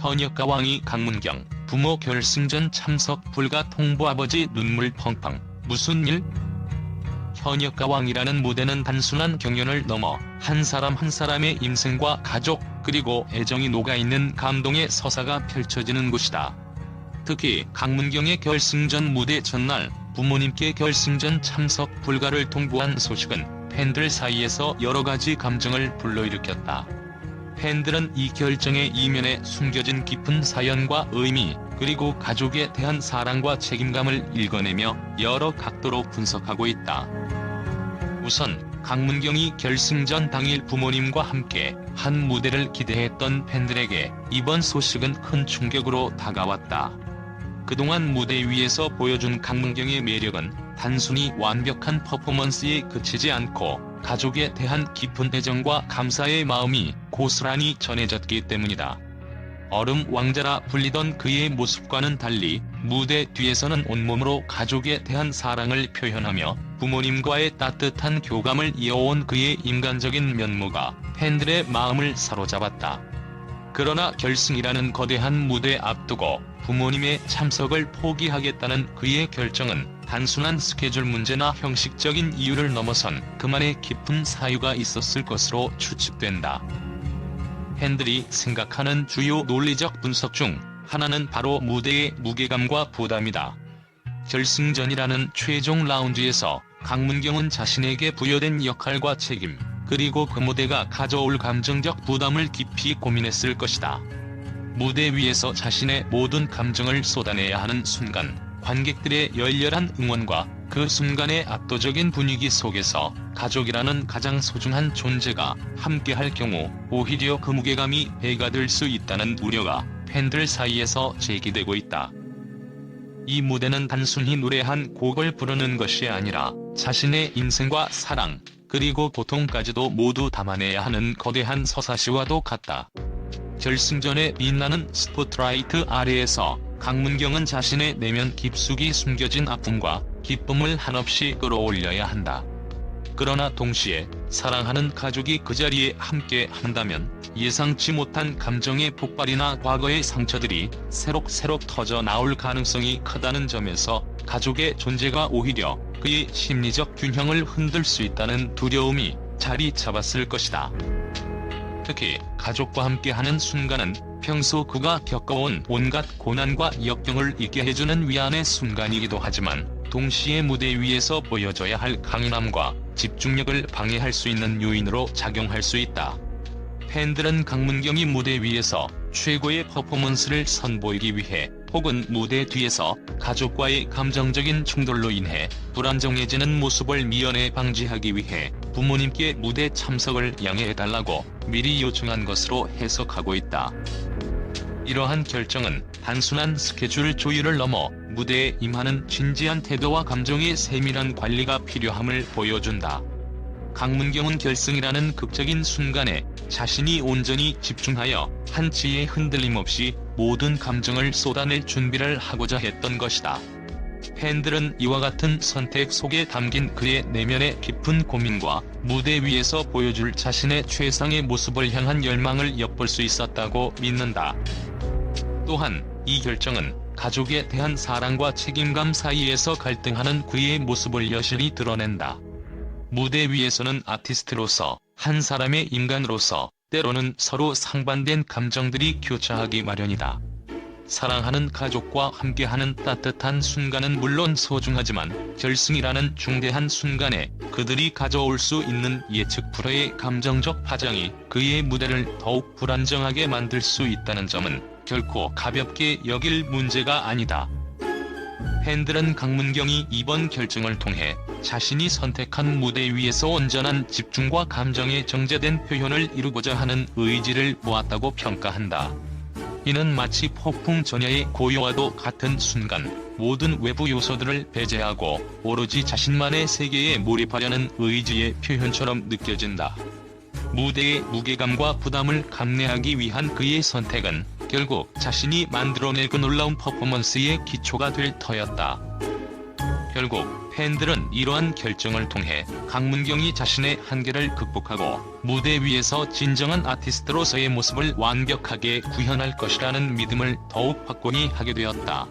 현역 가 왕이 강문경, 부모 결승전 참석 불가 통보 아버지 눈물 펑펑, 무슨 일? 현역 가 왕이라는 무대는 단순한 경연을 넘어 한 사람 한 사람의 인생과 가족, 그리고 애정이 녹아있는 감동의 서사가 펼쳐지는 곳이다. 특히 강문경의 결승전 무대 전날 부모님께 결승전 참석 불가를 통보한 소식은 팬들 사이에서 여러 가지 감정을 불러일으켰다. 팬들은 이 결정의 이면에 숨겨진 깊은 사연과 의미, 그리고 가족에 대한 사랑과 책임감을 읽어내며 여러 각도로 분석하고 있다. 우선 강문경이 결승전 당일 부모님과 함께 한 무대를 기대했던 팬들에게 이번 소식은 큰 충격으로 다가왔다. 그동안 무대 위에서 보여준 강문경의 매력은 단순히 완벽한 퍼포먼스에 그치지 않고 가족에 대한 깊은 애정과 감사의 마음이 고스란히 전해졌기 때문이다. 얼음 왕자라 불리던 그의 모습과는 달리 무대 뒤에서는 온몸으로 가족에 대한 사랑을 표현하며 부모님과의 따뜻한 교감을 이어온 그의 인간적인 면모가 팬들의 마음을 사로잡았다. 그러나 결승이라는 거대한 무대 앞두고 부모님의 참석을 포기하겠다는 그의 결정은 단순한 스케줄 문제나 형식적인 이유를 넘어선 그만의 깊은 사유가 있었을 것으로 추측된다. 팬들이 생각하는 주요 논리적 분석 중 하나는 바로 무대의 무게감과 부담이다. 결승전이라는 최종 라운드에서 강문경은 자신에게 부여된 역할과 책임, 그리고 그 무대가 가져올 감정적 부담을 깊이 고민했을 것이다. 무대 위에서 자신의 모든 감정을 쏟아내야 하는 순간, 관객들의 열렬한 응원과 그 순간의 압도적인 분위기 속에서 가족이라는 가장 소중한 존재가 함께할 경우 오히려 그 무게감이 배가 될 수 있다는 우려가 팬들 사이에서 제기되고 있다. 이 무대는 단순히 노래 한 곡을 부르는 것이 아니라 자신의 인생과 사랑, 그리고 고통까지도 모두 담아내야 하는 거대한 서사시와도 같다. 결승전에 빛나는 스포트라이트 아래에서 강문경은 자신의 내면 깊숙이 숨겨진 아픔과 기쁨을 한없이 끌어올려야 한다. 그러나 동시에 사랑하는 가족이 그 자리에 함께 한다면 예상치 못한 감정의 폭발이나 과거의 상처들이 새록새록 터져 나올 가능성이 크다는 점에서 가족의 존재가 오히려 그의 심리적 균형을 흔들 수 있다는 두려움이 자리 잡았을 것이다. 특히 가족과 함께하는 순간은 평소 그가 겪어온 온갖 고난과 역경을 잊게 해주는 위안의 순간이기도 하지만 동시에 무대 위에서 보여줘야 할 강인함과 집중력을 방해할 수 있는 요인으로 작용할 수 있다. 팬들은 강문경이 무대 위에서 최고의 퍼포먼스를 선보이기 위해 혹은 무대 뒤에서 가족과의 감정적인 충돌로 인해 불안정해지는 모습을 미연에 방지하기 위해 부모님께 무대 참석을 양해해달라고 미리 요청한 것으로 해석하고 있다. 이러한 결정은 단순한 스케줄 조율을 넘어 무대에 임하는 진지한 태도와 감정의 세밀한 관리가 필요함을 보여준다. 강문경은 결승이라는 극적인 순간에 자신이 온전히 집중하여 한치의 흔들림 없이 모든 감정을 쏟아낼 준비를 하고자 했던 것이다. 팬들은 이와 같은 선택 속에 담긴 그의 내면의 깊은 고민과 무대 위에서 보여줄 자신의 최상의 모습을 향한 열망을 엿볼 수 있었다고 믿는다. 또한 이 결정은 가족에 대한 사랑과 책임감 사이에서 갈등하는 그의 모습을 여실히 드러낸다. 무대 위에서는 아티스트로서 한 사람의 인간으로서 때로는 서로 상반된 감정들이 교차하기 마련이다. 사랑하는 가족과 함께하는 따뜻한 순간은 물론 소중하지만 결승이라는 중대한 순간에 그들이 가져올 수 있는 예측 불허의 감정적 파장이 그의 무대를 더욱 불안정하게 만들 수 있다는 점은 결코 가볍게 여길 문제가 아니다. 팬들은 강문경이 이번 결정을 통해 자신이 선택한 무대 위에서 온전한 집중과 감정의 정제된 표현을 이루고자 하는 의지를 모았다고 평가한다. 이는 마치 폭풍 전야의 고요와도 같은 순간 모든 외부 요소들을 배제하고 오로지 자신만의 세계에 몰입하려는 의지의 표현처럼 느껴진다. 무대의 무게감과 부담을 감내하기 위한 그의 선택은 결국 자신이 만들어낼 그 놀라운 퍼포먼스의 기초가 될 터였다. 결국 팬들은 이러한 결정을 통해 강문경이 자신의 한계를 극복하고 무대 위에서 진정한 아티스트로서의 모습을 완벽하게 구현할 것이라는 믿음을 더욱 확고히 하게 되었다.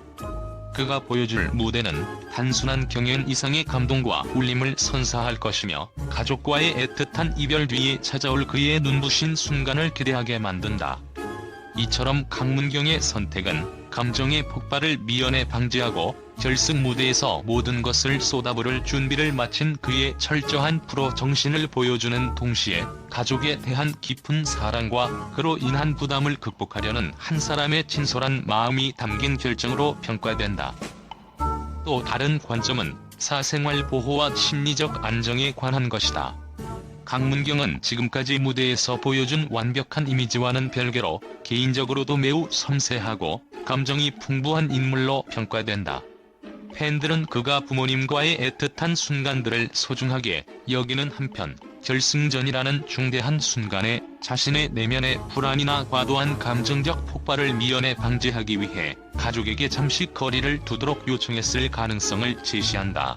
그가 보여줄 무대는 단순한 경연 이상의 감동과 울림을 선사할 것이며 가족과의 애틋한 이별 뒤에 찾아올 그의 눈부신 순간을 기대하게 만든다. 이처럼 강문경의 선택은 감정의 폭발을 미연에 방지하고 결승 무대에서 모든 것을 쏟아부을 준비를 마친 그의 철저한 프로 정신을 보여주는 동시에 가족에 대한 깊은 사랑과 그로 인한 부담을 극복하려는 한 사람의 진솔한 마음이 담긴 결정으로 평가된다. 또 다른 관점은 사생활 보호와 심리적 안정에 관한 것이다. 강문경은 지금까지 무대에서 보여준 완벽한 이미지와는 별개로 개인적으로도 매우 섬세하고 감정이 풍부한 인물로 평가된다. 팬들은 그가 부모님과의 애틋한 순간들을 소중하게 여기는 한편 결승전이라는 중대한 순간에 자신의 내면의 불안이나 과도한 감정적 폭발을 미연에 방지하기 위해 가족에게 잠시 거리를 두도록 요청했을 가능성을 제시한다.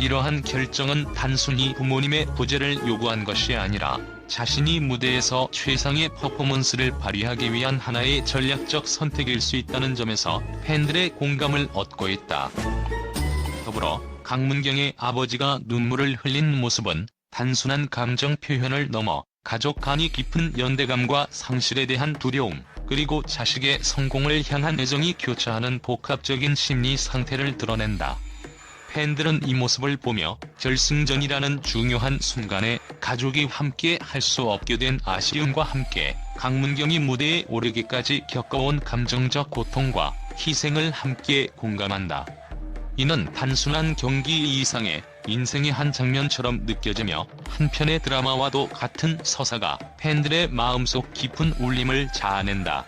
이러한 결정은 단순히 부모님의 부재를 요구한 것이 아니라 자신이 무대에서 최상의 퍼포먼스를 발휘하기 위한 하나의 전략적 선택일 수 있다는 점에서 팬들의 공감을 얻고 있다. 더불어 강문경의 아버지가 눈물을 흘린 모습은 단순한 감정 표현을 넘어 가족 간이 깊은 연대감과 상실에 대한 두려움, 그리고 자식의 성공을 향한 애정이 교차하는 복합적인 심리 상태를 드러낸다. 팬들은 이 모습을 보며 결승전이라는 중요한 순간에 가족이 함께 할 수 없게 된 아쉬움과 함께 강문경이 무대에 오르기까지 겪어온 감정적 고통과 희생을 함께 공감한다. 이는 단순한 경기 이상의 인생의 한 장면처럼 느껴지며 한편의 드라마와도 같은 서사가 팬들의 마음속 깊은 울림을 자아낸다.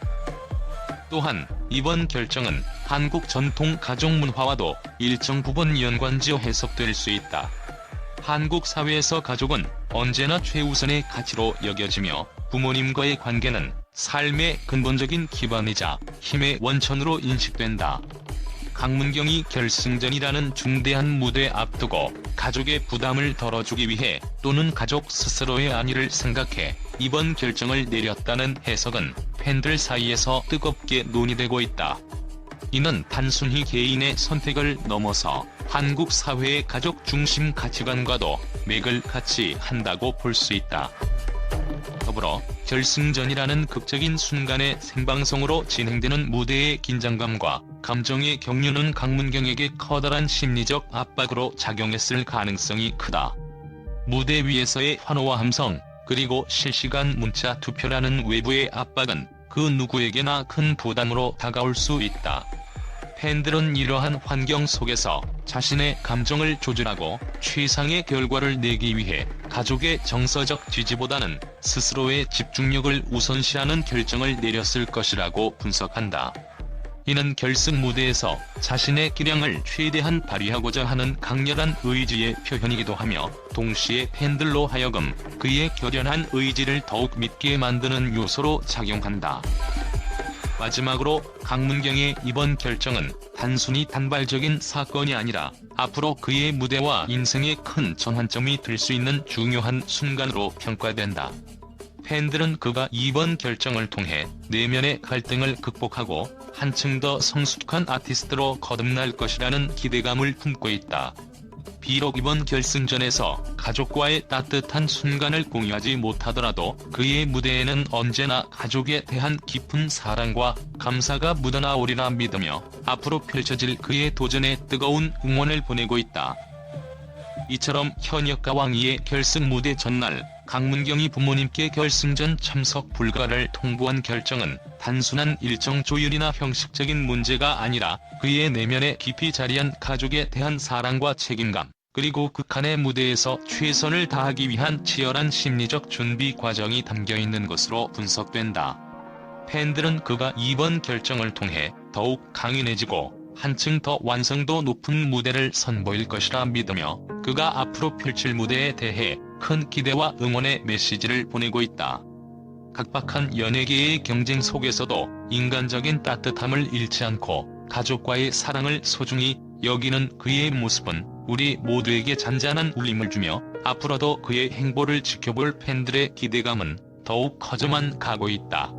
또한 이번 결정은 한국 전통 가족 문화와도 일정 부분 연관지어 해석될 수 있다. 한국 사회에서 가족은 언제나 최우선의 가치로 여겨지며 부모님과의 관계는 삶의 근본적인 기반이자 힘의 원천으로 인식된다. 강문경이 결승전이라는 중대한 무대 앞두고 가족의 부담을 덜어주기 위해 또는 가족 스스로의 안위를 생각해 이번 결정을 내렸다는 해석은 팬들 사이에서 뜨겁게 논의되고 있다. 이는 단순히 개인의 선택을 넘어서 한국 사회의 가족 중심 가치관과도 맥을 같이 한다고 볼 수 있다. 더불어 결승전이라는 극적인 순간에 생방송으로 진행되는 무대의 긴장감과 감정의 경륜은 강문경에게 커다란 심리적 압박으로 작용했을 가능성이 크다. 무대 위에서의 환호와 함성, 그리고 실시간 문자 투표라는 외부의 압박은 그 누구에게나 큰 부담으로 다가올 수 있다. 팬들은 이러한 환경 속에서 자신의 감정을 조절하고 최상의 결과를 내기 위해 가족의 정서적 지지보다는 스스로의 집중력을 우선시하는 결정을 내렸을 것이라고 분석한다. 이는 결승 무대에서 자신의 기량을 최대한 발휘하고자 하는 강렬한 의지의 표현이기도 하며 동시에 팬들로 하여금 그의 결연한 의지를 더욱 믿게 만드는 요소로 작용한다. 마지막으로 강문경의 이번 결정은 단순히 단발적인 사건이 아니라 앞으로 그의 무대와 인생의 큰 전환점이 될 수 있는 중요한 순간으로 평가된다. 팬들은 그가 이번 결정을 통해 내면의 갈등을 극복하고 한층 더 성숙한 아티스트로 거듭날 것이라는 기대감을 품고 있다. 비록 이번 결승전에서 가족과의 따뜻한 순간을 공유하지 못하더라도 그의 무대에는 언제나 가족에 대한 깊은 사랑과 감사가 묻어나오리라 믿으며 앞으로 펼쳐질 그의 도전에 뜨거운 응원을 보내고 있다. 이처럼 현역 가 왕이의 결승 무대 전날 강문경이 부모님께 결승전 참석 불가를 통보한 결정은 단순한 일정 조율이나 형식적인 문제가 아니라 그의 내면에 깊이 자리한 가족에 대한 사랑과 책임감, 그리고 극한의 무대에서 최선을 다하기 위한 치열한 심리적 준비 과정이 담겨있는 것으로 분석된다. 팬들은 그가 이번 결정을 통해 더욱 강인해지고 한층 더 완성도 높은 무대를 선보일 것이라 믿으며 그가 앞으로 펼칠 무대에 대해 큰 기대와 응원의 메시지를 보내고 있다. 각박한 연예계의 경쟁 속에서도 인간적인 따뜻함을 잃지 않고 가족과의 사랑을 소중히 여기는 그의 모습은 우리 모두에게 잔잔한 울림을 주며 앞으로도 그의 행보를 지켜볼 팬들의 기대감은 더욱 커져만 가고 있다.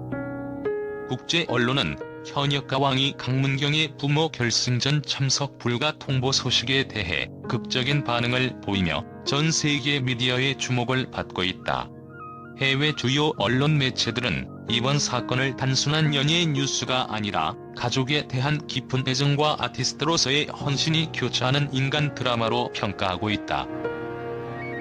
국제 언론은 현역 가왕이 강문경의 부모 결승전 참석 불가 통보 소식에 대해 극적인 반응을 보이며 전 세계 미디어의 주목을 받고 있다. 해외 주요 언론 매체들은 이번 사건을 단순한 연예의 뉴스가 아니라 가족에 대한 깊은 애정과 아티스트로서의 헌신이 교차하는 인간 드라마로 평가하고 있다.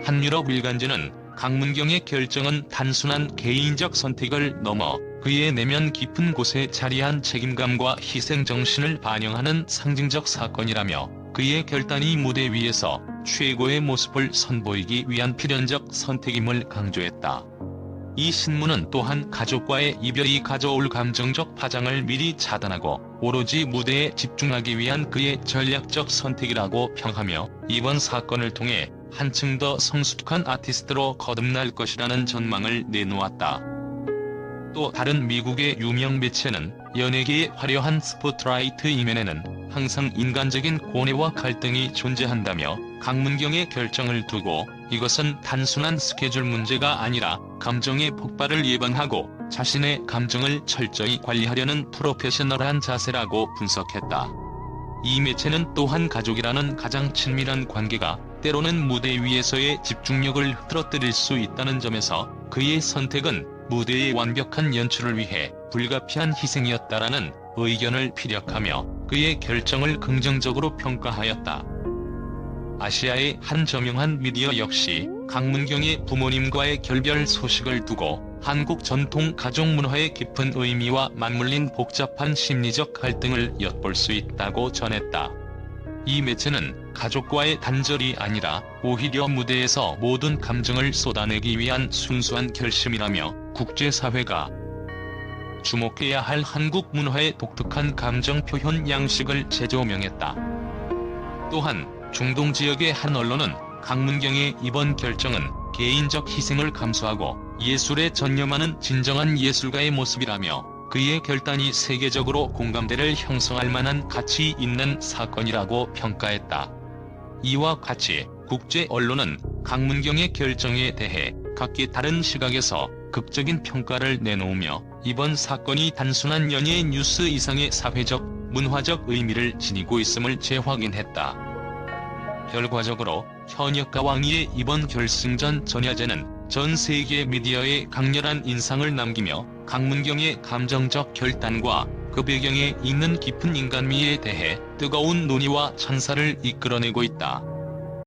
한유럽 일간지는 강문경의 결정은 단순한 개인적 선택을 넘어 그의 내면 깊은 곳에 자리한 책임감과 희생 정신을 반영하는 상징적 사건이라며 그의 결단이 무대 위에서 최고의 모습을 선보이기 위한 필연적 선택임을 강조했다. 이 신문은 또한 가족과의 이별이 가져올 감정적 파장을 미리 차단하고 오로지 무대에 집중하기 위한 그의 전략적 선택이라고 평하며 이번 사건을 통해 한층 더 성숙한 아티스트로 거듭날 것이라는 전망을 내놓았다. 또 다른 미국의 유명 매체는 연예계의 화려한 스포트라이트 이면에는 항상 인간적인 고뇌와 갈등이 존재한다며 강문경의 결정을 두고 이것은 단순한 스케줄 문제가 아니라 감정의 폭발을 예방하고 자신의 감정을 철저히 관리하려는 프로페셔널한 자세라고 분석했다. 이 매체는 또한 가족이라는 가장 친밀한 관계가 때로는 무대 위에서의 집중력을 흐트러뜨릴 수 있다는 점에서 그의 선택은 무대의 완벽한 연출을 위해 불가피한 희생이었다라는 의견을 피력하며 그의 결정을 긍정적으로 평가하였다. 아시아의 한 저명한 미디어 역시 강문경의 부모님과의 결별 소식을 두고 한국 전통 가족 문화의 깊은 의미와 맞물린 복잡한 심리적 갈등을 엿볼 수 있다고 전했다. 이 매체는 가족과의 단절이 아니라 오히려 무대에서 모든 감정을 쏟아내기 위한 순수한 결심이라며 국제사회가 주목해야 할 한국 문화의 독특한 감정 표현 양식을 재조명했다. 또한 중동 지역의 한 언론은 강문경의 이번 결정은 개인적 희생을 감수하고 예술에 전념하는 진정한 예술가의 모습이라며 그의 결단이 세계적으로 공감대를 형성할 만한 가치 있는 사건이라고 평가했다. 이와 같이 국제 언론은 강문경의 결정에 대해 각기 다른 시각에서 극적인 평가를 내놓으며 이번 사건이 단순한 연예의 뉴스 이상의 사회적, 문화적 의미를 지니고 있음을 재확인했다. 결과적으로 현역 가 왕위의 이번 결승전 전야제는 전 세계 미디어에 강렬한 인상을 남기며 강문경의 감정적 결단과 그 배경에 있는 깊은 인간미에 대해 뜨거운 논의와 찬사를 이끌어내고 있다.